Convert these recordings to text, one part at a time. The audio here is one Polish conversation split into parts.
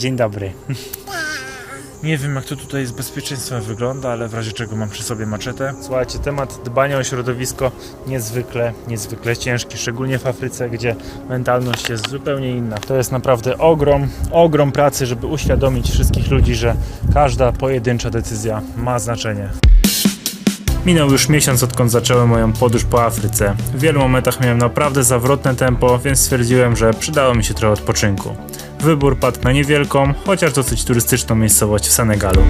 Dzień dobry. Nie wiem jak to tutaj z bezpieczeństwem wygląda, ale w razie czego mam przy sobie maczetę. Słuchajcie, temat dbania o środowisko niezwykle, niezwykle ciężki, szczególnie w Afryce, gdzie mentalność jest zupełnie inna. To jest naprawdę ogrom, ogrom pracy, żeby uświadomić wszystkich ludzi, że każda pojedyncza decyzja ma znaczenie. Minął już miesiąc, odkąd zacząłem moją podróż po Afryce. W wielu momentach miałem naprawdę zawrotne tempo, więc stwierdziłem, że przydało mi się trochę odpoczynku. Wybór padł na niewielką, chociaż dosyć turystyczną miejscowość w Senegalu.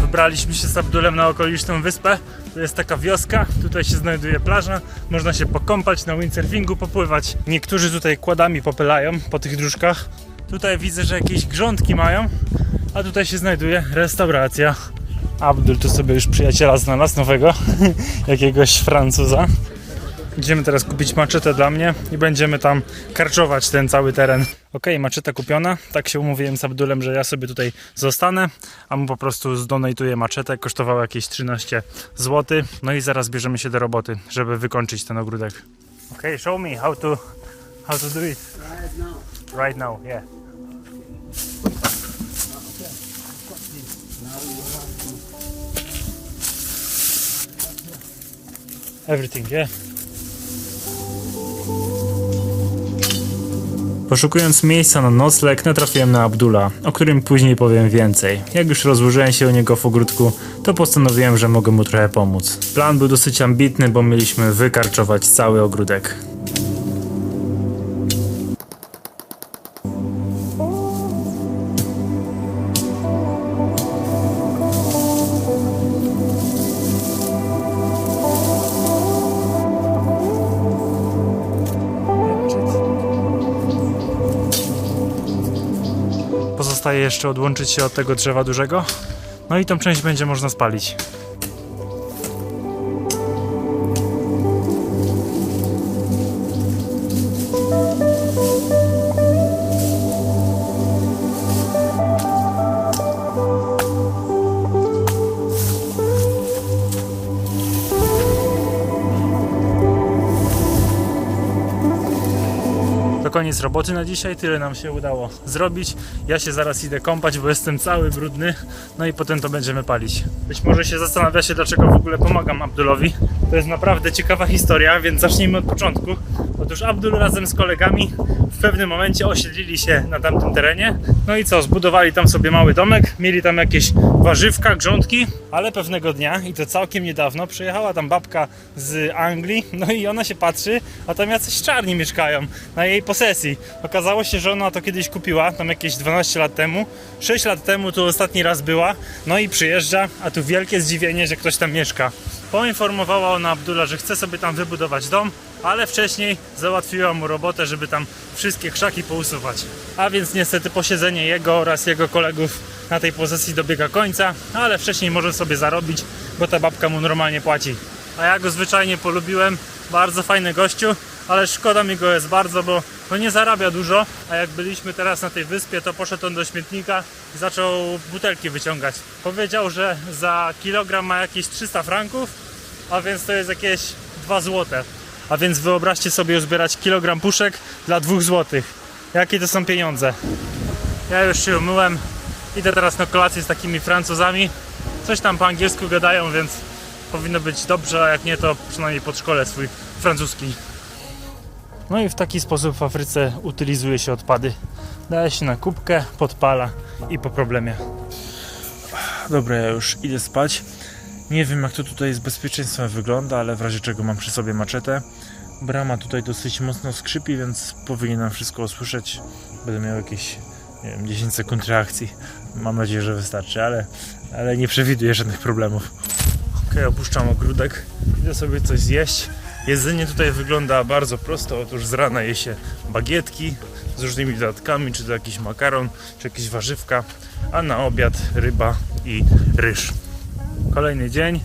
Wybraliśmy się z Abdulem na okoliczną wyspę. To jest taka wioska, tutaj się znajduje plaża, można się pokąpać, na windsurfingu popływać. Niektórzy tutaj kładami popylają po tych dróżkach. Tutaj widzę, że jakieś grządki mają, a tutaj się znajduje restauracja. Abdul tu sobie już przyjaciela znalazł nowego, jakiegoś Francuza. Idziemy teraz kupić maczetę dla mnie i będziemy tam karczować ten cały teren. Ok, maczeta kupiona. Tak się umówiłem z Abdulem, że ja sobie tutaj zostanę, a mu po prostu zdonatuję maczetę. Kosztowało jakieś 13 zł. No i zaraz bierzemy się do roboty, żeby wykończyć ten ogródek. Ok, show me how to, how to do it. Right now. Right now, yeah. Everything, yeah. Poszukując miejsca na nocleg, natrafiłem na Abdula, o którym później powiem więcej. Jak już rozłożyłem się u niego w ogródku, to postanowiłem, że mogę mu trochę pomóc. Plan był dosyć ambitny, bo mieliśmy wykarczować cały ogródek. Jeszcze odłączyć się od tego drzewa dużego. No i tą część będzie można spalić. Koniec roboty na dzisiaj, tyle nam się udało zrobić. Ja się zaraz idę kąpać, bo jestem cały brudny, no i potem to będziemy palić. Być może się zastanawiacie, dlaczego w ogóle pomagam Abdulowi. To jest naprawdę ciekawa historia, więc zacznijmy od początku. Otóż Abdul razem z kolegami w pewnym momencie osiedlili się na tamtym terenie. No i co, zbudowali tam sobie mały domek, mieli tam jakieś warzywka, grządki, ale pewnego dnia, i to całkiem niedawno, przyjechała tam babka z Anglii, no i ona się patrzy, a tam jacyś czarni mieszkają na jej posesji. Okazało się, że ona to kiedyś kupiła, tam jakieś 12 lat temu. 6 lat temu tu ostatni raz była, no i przyjeżdża, a tu wielkie zdziwienie, że ktoś tam mieszka. Poinformowała ona Abdula, że chce sobie tam wybudować dom, ale wcześniej załatwiła mu robotę, żeby tam wszystkie krzaki pousuwać. A więc niestety posiedzenie jego oraz jego kolegów na tej posesji dobiega końca, ale wcześniej może sobie zarobić, bo ta babka mu normalnie płaci. A ja go zwyczajnie polubiłem, bardzo fajny gościu, ale szkoda mi go jest bardzo, bo no nie zarabia dużo, a jak byliśmy teraz na tej wyspie, to poszedł on do śmietnika i zaczął butelki wyciągać. Powiedział, że za kilogram ma jakieś 300 franków, a więc to jest jakieś 2 złote. A więc wyobraźcie sobie zbierać kilogram puszek dla 2 złotych. Jakie to są pieniądze? Ja już się umyłem, idę teraz na kolację z takimi Francuzami. Coś tam po angielsku gadają, więc powinno być dobrze, a jak nie, to przynajmniej pod szkole swój francuski. No i w taki sposób w Afryce utylizuje się odpady. Daje się na kubkę, podpala i po problemie. Dobra, ja już idę spać. Nie wiem jak to tutaj z bezpieczeństwem wygląda, ale w razie czego mam przy sobie maczetę. Brama tutaj dosyć mocno skrzypi, więc powinienem wszystko usłyszeć. Będę miał jakieś nie wiem, 10 sekund reakcji. Mam nadzieję, że wystarczy, ale, ale nie przewiduję żadnych problemów. Ok, opuszczam ogródek. Idę sobie coś zjeść. Jedzenie tutaj wygląda bardzo prosto. Otóż z rana je się bagietki z różnymi dodatkami, czy to jakiś makaron, czy jakieś warzywka, a na obiad ryba i ryż. Kolejny dzień.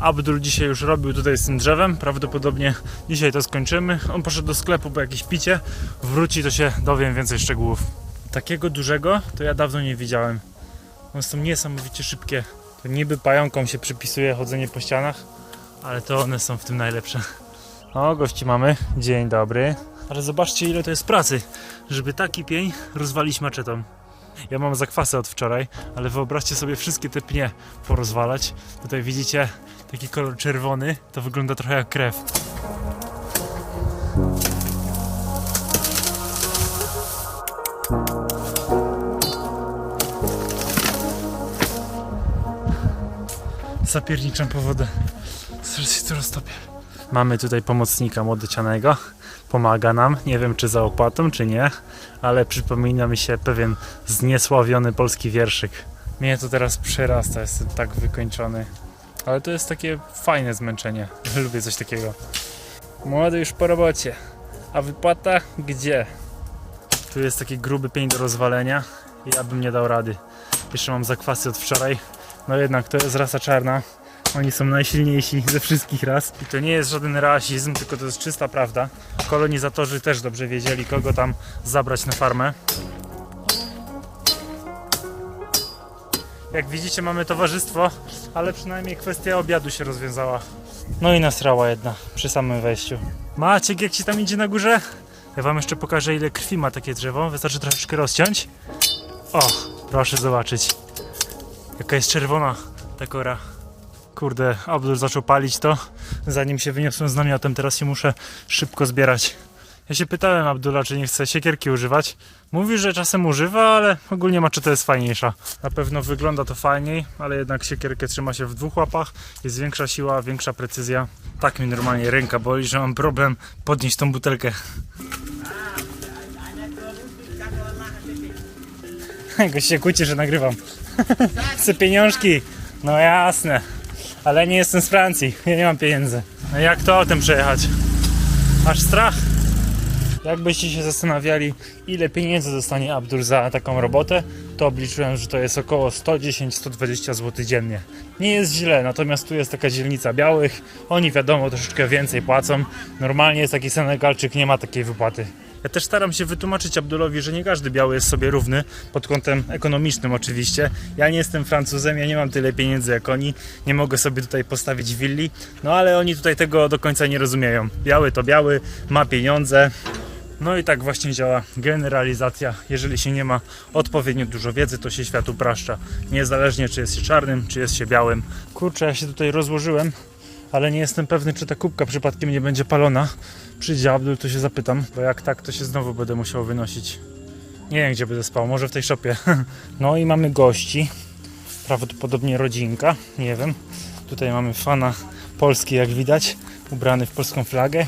Abdul dzisiaj już robił tutaj z tym drzewem. Prawdopodobnie dzisiaj to skończymy. On poszedł do sklepu po jakieś picie. Wróci, to się dowiem więcej szczegółów. Takiego dużego to ja dawno nie widziałem. One są niesamowicie szybkie. To niby pająkom się przypisuje chodzenie po ścianach, ale to one są w tym najlepsze. O, gości mamy. Dzień dobry. Ale zobaczcie, ile to jest pracy, żeby taki pień rozwalić maczetą. Ja mam zakwasy od wczoraj, ale wyobraźcie sobie wszystkie te pnie porozwalać. Tutaj widzicie taki kolor czerwony, to wygląda trochę jak krew. Zapierniczam po wodę. Zaraz się tu roztopię. Mamy tutaj pomocnika młodocianego. Pomaga nam. Nie wiem czy za opłatą, czy nie, ale przypomina mi się pewien zniesławiony polski wierszyk. Mnie to teraz przerasta, jestem tak wykończony. Ale to jest takie fajne zmęczenie. Lubię coś takiego. Młody już po robocie. A wypłata gdzie? Tu jest taki gruby pień do rozwalenia. Ja bym nie dał rady. Jeszcze mam zakwasy od wczoraj. No jednak to jest rasa czarna. Oni są najsilniejsi ze wszystkich ras. I to nie jest żaden rasizm, tylko to jest czysta prawda. Kolonizatorzy też dobrze wiedzieli, kogo tam zabrać na farmę. Jak widzicie, mamy towarzystwo, ale przynajmniej kwestia obiadu się rozwiązała. No i nasrała jedna przy samym wejściu. Maciek, jak ci tam idzie na górze? Ja wam jeszcze pokażę, ile krwi ma takie drzewo. Wystarczy troszeczkę rozciąć. O, proszę zobaczyć. Jaka jest czerwona ta kora. Kurde, Abdul zaczął palić to, zanim się wyniosłem z namiotem. Teraz się muszę szybko zbierać. Ja się pytałem Abdula, czy nie chce siekierki używać. Mówi, że czasem używa, ale ogólnie maczeta jest fajniejsza. Na pewno wygląda to fajniej, ale jednak siekierkę trzyma się w dwóch łapach. Jest większa siła, większa precyzja. Tak mi normalnie ręka boli, że mam problem podnieść tą butelkę. Jakoś się kłóci, że nagrywam. Chcę pieniążki. No jasne. Ale nie jestem z Francji. Ja nie mam pieniędzy. No jak to autem przejechać? Aż strach. Jakbyście się zastanawiali, ile pieniędzy dostanie Abdur za taką robotę, to obliczyłem, że to jest około 110-120 zł dziennie. Nie jest źle, natomiast tu jest taka dzielnica białych. Oni wiadomo troszeczkę więcej płacą. Normalnie jest taki Senegalczyk, nie ma takiej wypłaty. Ja też staram się wytłumaczyć Abdulowi, że nie każdy biały jest sobie równy, pod kątem ekonomicznym oczywiście. Ja nie jestem Francuzem, ja nie mam tyle pieniędzy jak oni, nie mogę sobie tutaj postawić willi, no ale oni tutaj tego do końca nie rozumieją. Biały to biały, ma pieniądze, no i tak właśnie działa generalizacja. Jeżeli się nie ma odpowiednio dużo wiedzy, to się świat upraszcza. Niezależnie czy jest się czarnym, czy jest się białym. Kurczę, ja się tutaj rozłożyłem, ale nie jestem pewny, czy ta kubka przypadkiem nie będzie palona. Przyjdzie Abdul, to się zapytam, bo jak tak, to się znowu będę musiał wynosić. Nie wiem, gdzie będę spał, może w tej szopie. No i mamy gości. Prawdopodobnie rodzinka, nie wiem. Tutaj mamy fana Polski, jak widać, ubrany w polską flagę.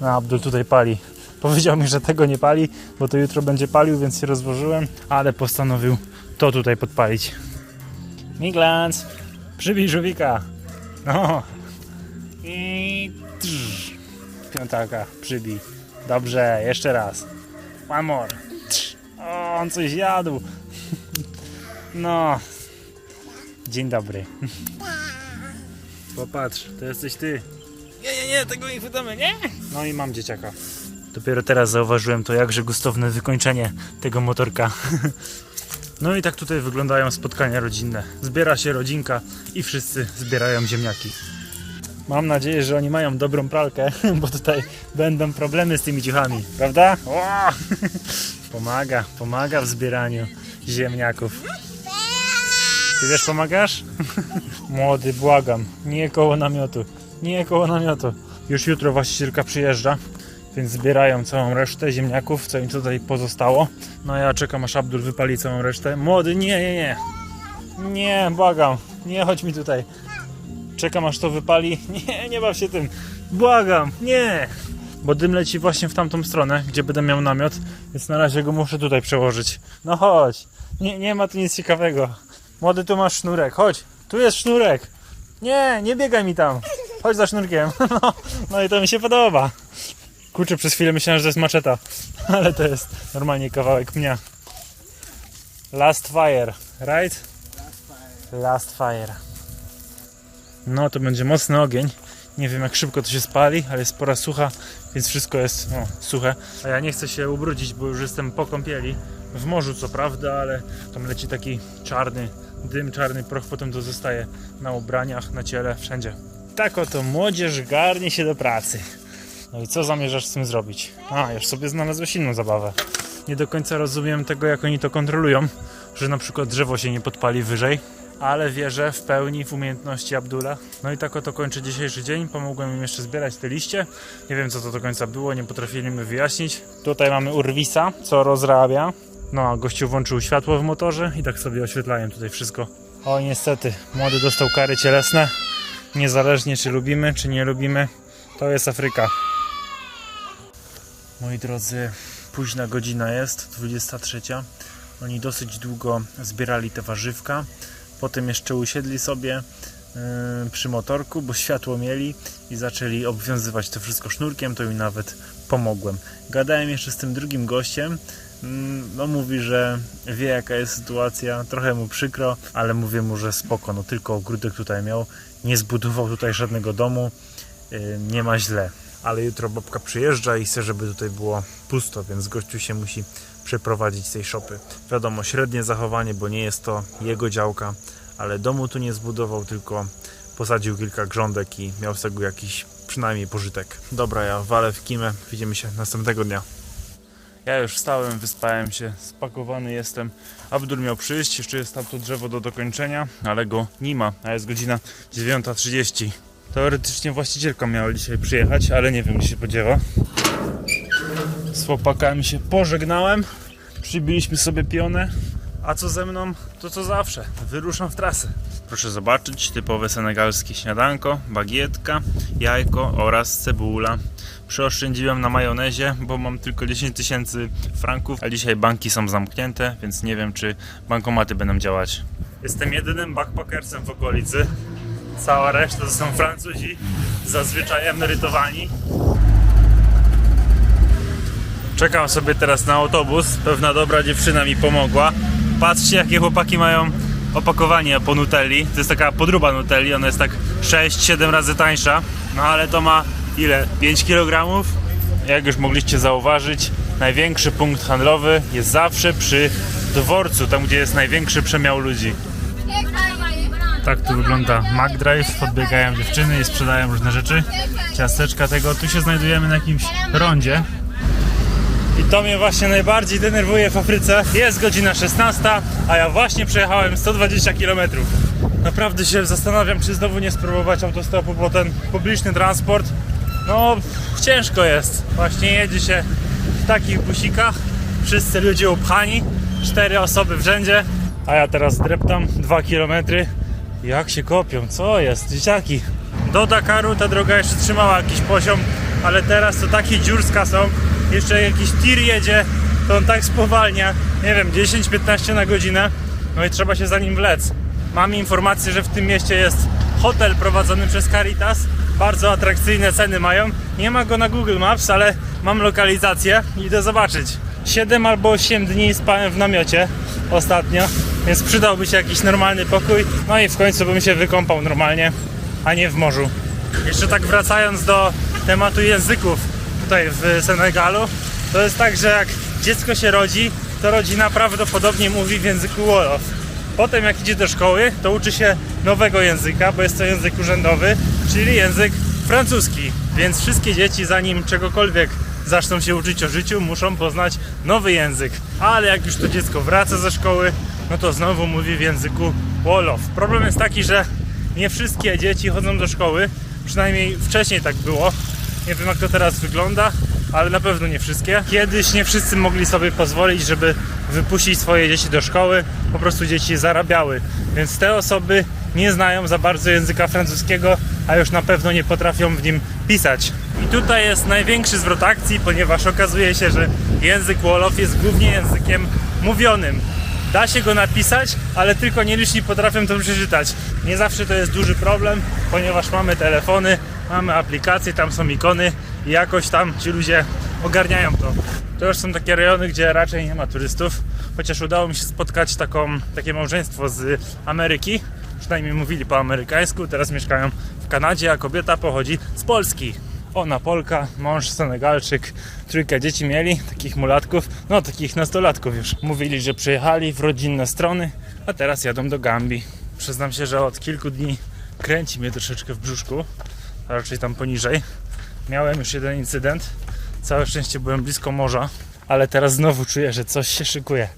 No, Abdul tutaj pali. Powiedział mi, że tego nie pali, bo to jutro będzie palił, więc się rozłożyłem, ale postanowił to tutaj podpalić. Miglans, przybij żółwika. No. I trz. Piątaka, przybij. Dobrze, jeszcze raz. One more. O, on coś jadł. No. Dzień dobry. Popatrz, to jesteś ty. Nie, nie, nie, tego nie chwytamy, nie? No i mam dzieciaka. Dopiero teraz zauważyłem to jakże gustowne wykończenie tego motorka. No i tak tutaj wyglądają spotkania rodzinne. Zbiera się rodzinka i wszyscy zbierają ziemniaki. Mam nadzieję, że oni mają dobrą pralkę, bo tutaj będą problemy z tymi ciuchami, prawda? O! Pomaga, pomaga w zbieraniu ziemniaków. Ty też pomagasz? Młody, błagam, nie koło namiotu, nie koło namiotu. Już jutro właścicielka przyjeżdża, więc zbierają całą resztę ziemniaków, co im tutaj pozostało. No ja czekam aż Abdul wypali całą resztę. Młody, nie, nie, nie. Nie, błagam, nie chodź mi tutaj. Czekam aż to wypali. Nie, nie baw się tym. Błagam, nie. Bo dym leci właśnie w tamtą stronę, gdzie będę miał namiot, więc na razie go muszę tutaj przełożyć. No chodź. Nie, nie ma tu nic ciekawego. Młody, tu masz sznurek, chodź. Tu jest sznurek. Nie, nie biegaj mi tam. Chodź za sznurkiem. No, no i to mi się podoba. Kurczę, przez chwilę myślałem, że to jest maczeta, ale to jest normalnie kawałek pnia. Last fire, right? Last fire. No to będzie mocny ogień. Nie wiem jak szybko to się spali, ale jest pora sucha, więc wszystko jest no, suche. A ja nie chcę się ubrudzić, bo już jestem po kąpieli. W morzu co prawda, ale tam leci taki czarny dym, czarny proch, potem to zostaje na ubraniach, na ciele, wszędzie. Tak oto młodzież garnie się do pracy. No i co zamierzasz z tym zrobić? A, już sobie znalazłeś inną zabawę. Nie do końca rozumiem tego, jak oni to kontrolują, że na przykład drzewo się nie podpali wyżej, ale wierzę w pełni w umiejętności Abdula. No i tak oto kończę dzisiejszy dzień. Pomogłem im jeszcze zbierać te liście. Nie wiem, co to do końca było, nie potrafili mi wyjaśnić. Tutaj mamy Urwisa, co rozrabia. No, a gościu włączył światło w motorze i tak sobie oświetlają tutaj wszystko. O, niestety, młody dostał kary cielesne. Niezależnie, czy lubimy, czy nie lubimy, to jest Afryka. Moi drodzy, późna godzina jest, 23. Oni dosyć długo zbierali te warzywka. Potem jeszcze usiedli sobie yy, przy motorku, bo światło mieli i zaczęli obwiązywać to wszystko sznurkiem, to im nawet pomogłem. Gadałem jeszcze z tym drugim gościem. No mówi, że wie jaka jest sytuacja, trochę mu przykro, ale mówię mu, że spoko, no tylko ogródek tutaj miał, nie zbudował tutaj żadnego domu, yy, nie ma źle. Ale jutro babka przyjeżdża i chce, żeby tutaj było pusto, więc gościu się musi przeprowadzić tej szopy. Wiadomo, średnie zachowanie, bo nie jest to jego działka, ale domu tu nie zbudował, tylko posadził kilka grządek i miał z tego jakiś przynajmniej pożytek. Dobra, ja walę w kimę, widzimy się następnego dnia. Ja już wstałem, wyspałem się, spakowany jestem. Abdul miał przyjść, jeszcze jest tam to drzewo do dokończenia, ale go nie ma, a jest godzina 9.30. Teoretycznie właścicielka miała dzisiaj przyjechać, ale nie wiem gdzie się podziewa. Z chłopakami się pożegnałem, przybiliśmy sobie pionę, a co ze mną, to co zawsze, wyruszam w trasę. Proszę zobaczyć, typowe senegalskie śniadanko, bagietka, jajko oraz cebula. Przeoszczędziłem na majonezie, bo mam tylko 10 tysięcy franków, a dzisiaj banki są zamknięte, więc nie wiem czy bankomaty będą działać. Jestem jedynym backpackersem w okolicy. Cała reszta to są Francuzi, zazwyczaj emerytowani. Czekam sobie teraz na autobus. Pewna dobra dziewczyna mi pomogła. Patrzcie, jakie chłopaki mają opakowanie po Nutelli. To jest taka podruba Nutelli, ona jest tak 6-7 razy tańsza. No ale to ma ile? 5 kg? Jak już mogliście zauważyć, największy punkt handlowy jest zawsze przy dworcu, tam gdzie jest największy przemiał ludzi. Tak tu wygląda McDrive, podbiegają dziewczyny i sprzedają różne rzeczy. Ciasteczka tego, tu się znajdujemy na jakimś rondzie. I to mnie właśnie najbardziej denerwuje w Afryce. Jest godzina 16, a ja właśnie przejechałem 120 km. Naprawdę się zastanawiam, czy znowu nie spróbować autostopu, bo ten publiczny transport, no ciężko jest. Właśnie jedzie się w takich busikach, wszyscy ludzie upchani, cztery osoby w rzędzie, a ja teraz dreptam 2 km. Jak się kopią, co jest, dzieciaki? Do Dakaru ta droga jeszcze trzymała jakiś poziom, ale teraz to takie dziurska są. Jeszcze jakiś tir jedzie, to on tak spowalnia, nie wiem, 10-15 na godzinę. No i trzeba się za nim wlec. Mam informację, że w tym mieście jest hotel prowadzony przez Caritas. Bardzo atrakcyjne ceny mają. Nie ma go na Google Maps, ale mam lokalizację idę zobaczyć. 7 albo 8 dni spałem w namiocie ostatnio, więc przydałby się jakiś normalny pokój. No i w końcu bym się wykąpał normalnie, a nie w morzu. Jeszcze tak wracając do tematu języków tutaj w Senegalu, to jest tak, że jak dziecko się rodzi, to rodzina prawdopodobnie mówi w języku Wolof. Potem jak idzie do szkoły, to uczy się nowego języka, bo jest to język urzędowy, czyli język francuski. Więc wszystkie dzieci zanim czegokolwiek zaczną się uczyć o życiu, muszą poznać nowy język. Ale jak już to dziecko wraca ze szkoły, no to znowu mówi w języku Wolof. Problem jest taki, że nie wszystkie dzieci chodzą do szkoły, przynajmniej wcześniej tak było. Nie wiem jak to teraz wygląda, ale na pewno nie wszystkie. Kiedyś nie wszyscy mogli sobie pozwolić, żeby wypuścić swoje dzieci do szkoły, po prostu dzieci zarabiały. Więc te osoby nie znają za bardzo języka francuskiego, a już na pewno nie potrafią w nim pisać. I tutaj jest największy zwrot akcji, ponieważ okazuje się, że język Wolof jest głównie językiem mówionym. Da się go napisać, ale tylko nieliczni potrafią to przeczytać. Nie zawsze to jest duży problem, ponieważ mamy telefony, mamy aplikacje, tam są ikony i jakoś tam ci ludzie ogarniają to. To już są takie rejony, gdzie raczej nie ma turystów, chociaż udało mi się spotkać taką, takie małżeństwo z Ameryki, przynajmniej mówili po amerykańsku, teraz mieszkają w Kanadzie, a kobieta pochodzi z Polski. Ona Polka, mąż Senegalczyk, trójkę dzieci mieli, takich mulatków, no takich nastolatków już. Mówili, że przyjechali w rodzinne strony, a teraz jadą do Gambii. Przyznam się, że od kilku dni kręci mnie troszeczkę w brzuszku, a raczej tam poniżej. Miałem już jeden incydent. Całe szczęście byłem blisko morza, ale teraz znowu czuję, że coś się szykuje.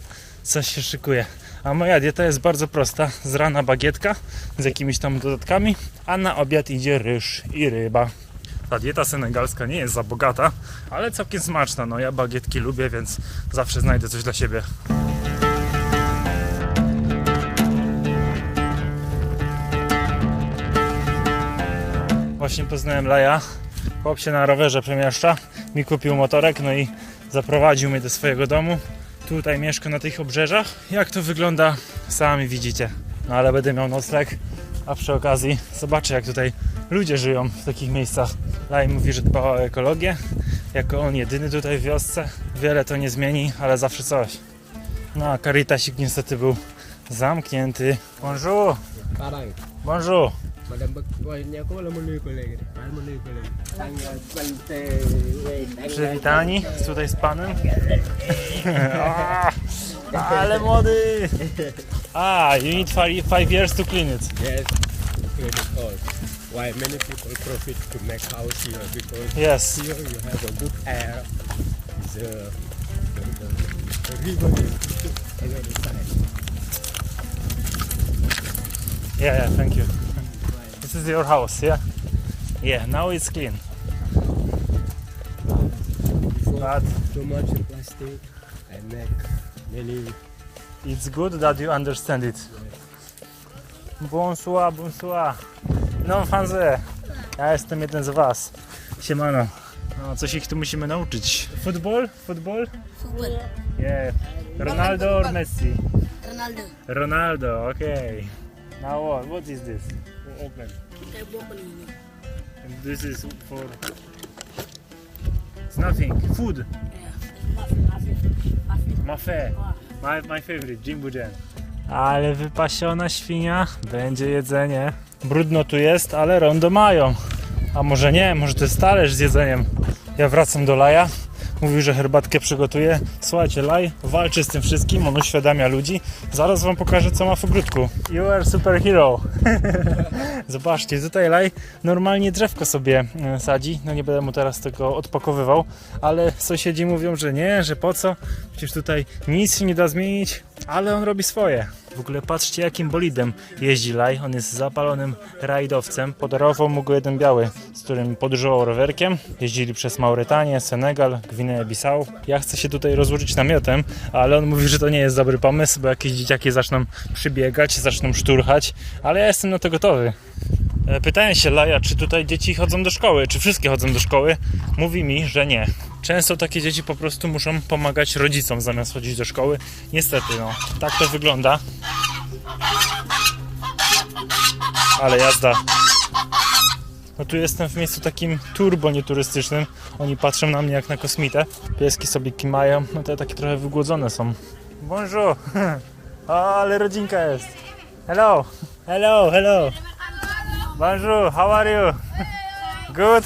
Coś się szykuje. A moja dieta jest bardzo prosta. Z rana bagietka z jakimiś tam dodatkami, a na obiad idzie ryż i ryba. Ta dieta senegalska nie jest za bogata, ale całkiem smaczna. No ja bagietki lubię, więc zawsze znajdę coś dla siebie. Właśnie poznałem Laja. Chłop się na rowerze przemieszcza. Mi kupił motorek, no i zaprowadził mnie do swojego domu. Tutaj mieszka na tych obrzeżach. Jak to wygląda, sami widzicie. No ale będę miał nocleg, a przy okazji zobaczę jak tutaj ludzie żyją w takich miejscach. Laj mówi, że dba o ekologię. Jako on jedyny tutaj w wiosce. Wiele to nie zmieni, ale zawsze coś. No a Caritasik niestety był zamknięty. Bonjour! Bonjour! Przywitani tutaj z panem. Ale młody! A, you need five, five years to clean it. Yes, clean it all. Why many people profit to make house here because Yes. here you have a good air. The, the, the, the river is on the other side. Yeah, yeah, thank you. This is your house, yeah? Yeah, now it's clean. Before But too much plastic, I make many it's good that you understand it. Bonsoir, bonsoir. No, fanze. Ja jestem jeden z was. Siemano. No, coś ich tu musimy nauczyć. Football? Football? Football. Yeah. Ronaldo or Messi? Ronaldo. Ronaldo, okay. Now what? What is this? Ñoom. And this is for. It's nothing. Food. Mafé. My, my favorite, Jimbo Jam. Ale wypasiona świnia, będzie jedzenie. Brudno tu jest, ale rondo mają. A może nie, może to jest talerz z jedzeniem. Ja wracam do Laja. Mówił, że herbatkę przygotuje. Słuchajcie, Laj walczy z tym wszystkim, on uświadamia ludzi. Zaraz wam pokażę, co ma w ogródku. You are superhero. Zobaczcie, tutaj Laj normalnie drzewko sobie e, sadzi. No nie będę mu teraz tego odpakowywał, ale sąsiedzi mówią, że nie, że po co? Przecież tutaj nic się nie da zmienić, ale on robi swoje. W ogóle patrzcie, jakim bolidem jeździ Laj. On jest zapalonym rajdowcem. Podarował mu go jeden biały, z którym podróżował rowerkiem. Jeździli przez Mauretanię, Senegal, Gwineę-Bissau. Ja chcę się tutaj rozłożyć namiotem, ale on mówi, że to nie jest dobry pomysł, bo jakieś dzieciaki zaczną przybiegać, zaczną szturchać, ale ja jestem na to gotowy. E, Pytałem się Laja, czy tutaj dzieci chodzą do szkoły, czy wszystkie chodzą do szkoły. Mówi mi, że nie. Często takie dzieci po prostu muszą pomagać rodzicom zamiast chodzić do szkoły. Niestety, no, tak to wygląda. Ale jazda. No tu jestem w miejscu takim turbo nieturystycznym. Oni patrzą na mnie jak na kosmitę. Pieski sobie kimają, no te takie trochę wygłodzone są. Bonjour! O, ale rodzinka jest. Hello! Hello, hello! Bonjour, how are you? Good.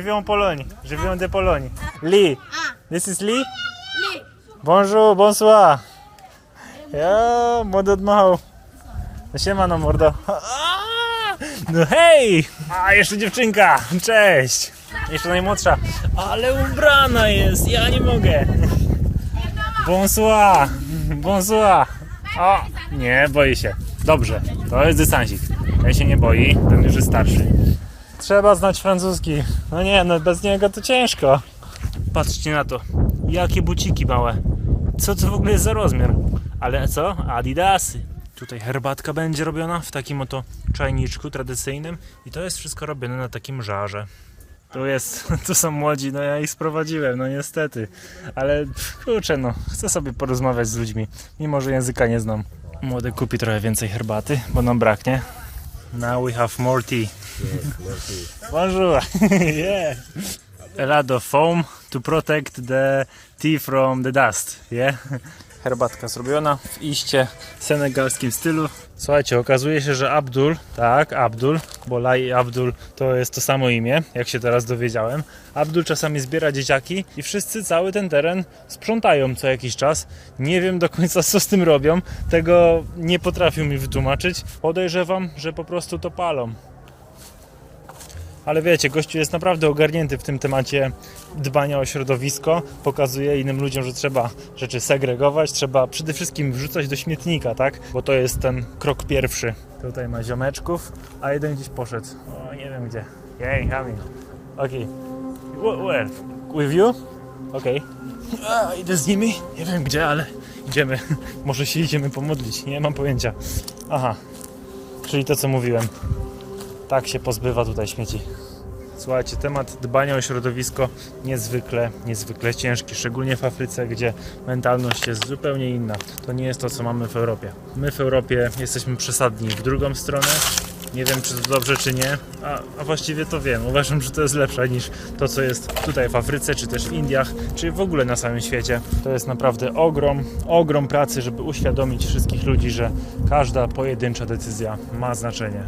Viens en Pologne. Je viens de Pologne. Lee. This is Lee? Bonjour, bonsoir. Ja, młody odmachał. No siemano, mordo. No hej! A, jeszcze dziewczynka. Cześć. Jeszcze najmłodsza. Ale ubrana jest, ja nie mogę. Bonsoir. Bonsoir. O, nie, boi się. Dobrze, to jest dystansik. Ten się nie boi, ten już jest starszy. Trzeba znać francuski. No nie, no bez niego to ciężko. Patrzcie na to. Jakie buciki małe. Co to w ogóle jest za rozmiar? Ale co? Adidasy. Tutaj herbatka będzie robiona w takim oto czajniczku tradycyjnym i to jest wszystko robione na takim żarze. Tu jest, tu są młodzi, no ja ich sprowadziłem, no niestety. Ale kurczę, no, chcę sobie porozmawiać z ludźmi, mimo że języka nie znam. Młody kupi trochę więcej herbaty, bo nam braknie. Now we have more tea. Bonjour. yeah. A lot of foam to protect the tea from the dust. Yeah. Herbatka zrobiona w iście senegalskim stylu. Słuchajcie, okazuje się, że Abdul, tak, Abdul, bo Lai i Abdul to jest to samo imię, jak się teraz dowiedziałem. Abdul czasami zbiera dzieciaki i wszyscy cały ten teren sprzątają co jakiś czas. Nie wiem do końca co z tym robią, tego nie potrafił mi wytłumaczyć. Podejrzewam, że po prostu to palą. Ale wiecie, gościu jest naprawdę ogarnięty w tym temacie dbania o środowisko. Pokazuje innym ludziom, że trzeba rzeczy segregować, trzeba przede wszystkim wrzucać do śmietnika, tak? Bo to jest ten krok pierwszy. Tutaj ma ziomeczków, a jeden gdzieś poszedł. O, nie wiem gdzie. Jej, Hamil. Okej. Okay. Where? With you? Okej. Okay. Idę z nimi. Nie wiem gdzie, ale idziemy. Może się idziemy pomodlić. Nie mam pojęcia. Aha. Czyli to, co mówiłem. Tak się pozbywa tutaj śmieci. Słuchajcie, temat dbania o środowisko niezwykle, niezwykle ciężki, szczególnie w Afryce, gdzie mentalność jest zupełnie inna. To nie jest to, co mamy w Europie. My w Europie jesteśmy przesadni w drugą stronę. Nie wiem, czy to dobrze, czy nie, a, a właściwie to wiem. Uważam, że to jest lepsze niż to, co jest tutaj w Afryce, czy też w Indiach, czy w ogóle na całym świecie. To jest naprawdę ogrom, ogrom pracy, żeby uświadomić wszystkich ludzi, że każda pojedyncza decyzja ma znaczenie.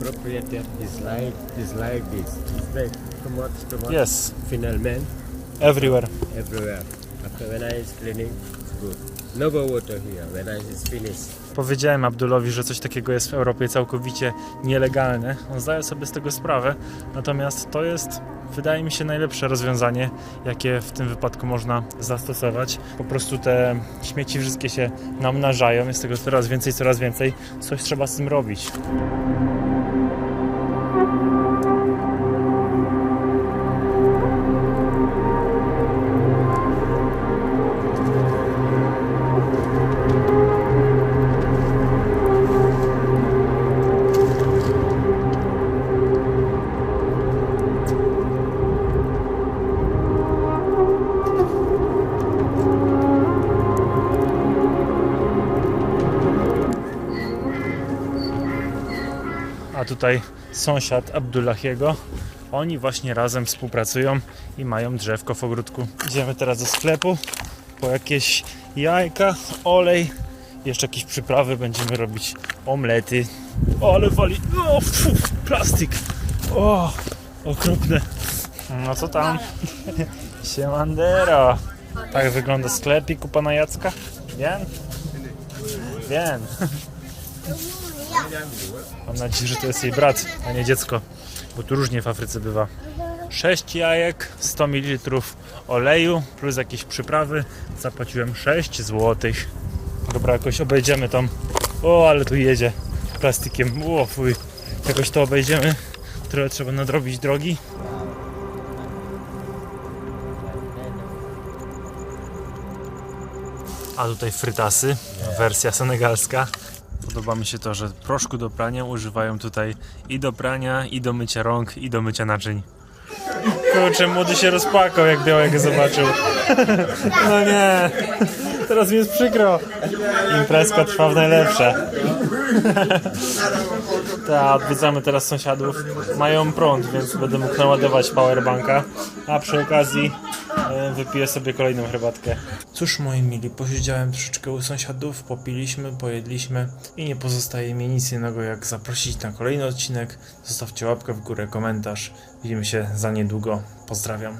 Proprietor is like is like this. It's like too much, too much. Yes, Final man everywhere. everywhere. After when I is cleaning, it's good. No more water here. When I is finished. Powiedziałem Abdulowi, że coś takiego jest w Europie całkowicie nielegalne. On zdaje sobie z tego sprawę, natomiast to jest, wydaje mi się, najlepsze rozwiązanie, jakie w tym wypadku można zastosować. Po prostu te śmieci wszystkie się namnażają, jest tego coraz więcej, coraz więcej. Coś trzeba z tym robić. Tutaj sąsiad Abdullahiego. Oni właśnie razem współpracują i mają drzewko w ogródku. Idziemy teraz do sklepu po jakieś jajka, olej, jeszcze jakieś przyprawy. Będziemy robić omlety. O, ale wali. O, plastik. O, okropne. No co tam? Siemandero. Tak wygląda sklepik u pana Jacka. Wiem? Wiem. Mam nadzieję, że to jest jej brat, a nie dziecko, bo tu różnie w Afryce bywa. 6 jajek, 100 ml oleju plus jakieś przyprawy. Zapłaciłem 6 zł. Dobra, jakoś obejdziemy tam. O, ale tu jedzie plastikiem. O, fuj. Jakoś to obejdziemy. Trochę trzeba nadrobić drogi. A tutaj frytasy, wersja senegalska. Podoba mi się to, że proszku do prania używają tutaj i do prania, i do mycia rąk, i do mycia naczyń. Kurczę, młody się rozpłakał, jak Białego zobaczył. No nie, teraz mi jest przykro. Imprezka trwa w najlepsze. Tak, odwiedzamy teraz sąsiadów. Mają prąd, więc będę mógł naładować powerbanka. A przy okazji wypiję sobie kolejną herbatkę. Cóż, moi mili, posiedziałem troszeczkę u sąsiadów, popiliśmy, pojedliśmy i nie pozostaje mi nic innego jak zaprosić na kolejny odcinek. Zostawcie łapkę w górę, komentarz. Widzimy się za niedługo. Pozdrawiam.